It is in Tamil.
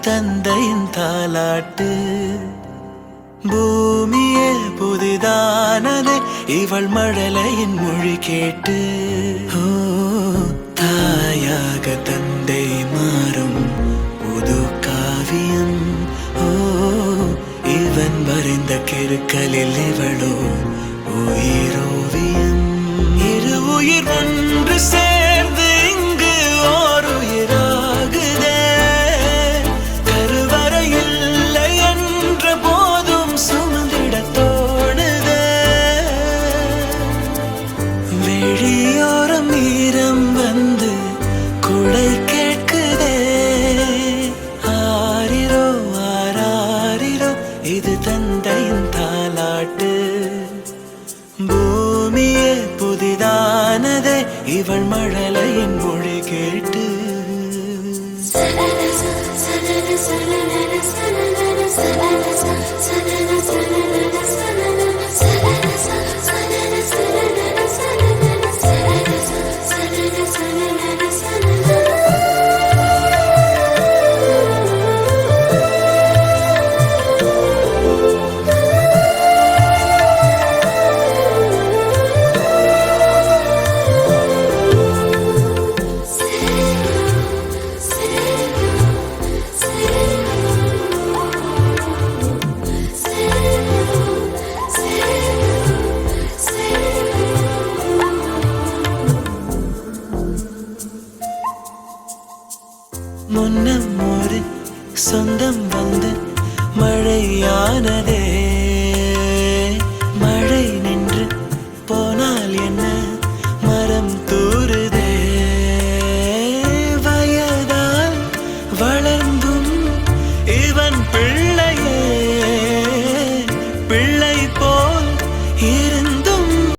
தந்தையின் தாலாட்டு. பூமியே புதிதானது இவள் மழலையின் மொழி கேட்டு. தாயாக தந்தை மாறும் புது காவியம். ஓ இவன் வரைந்த கிருக்கலில் இவளோ வெளியோரம் ஈரம் வந்து குடை கேட்குதே. ஆரிரோ ஆராரிரோ இது தந்தையின் தாலாட்டு. பூமியே புதிதானதே இவள் மழலையின் மொழி கேட்டு. முன்னம் ஒரு சொந்தம் வந்து மழையானதே. மழை நின்று போனால் என்ன? மரம் தூறுதே. வயதால் வளர்ந்தும் இவன் பிள்ளையே. பிள்ளை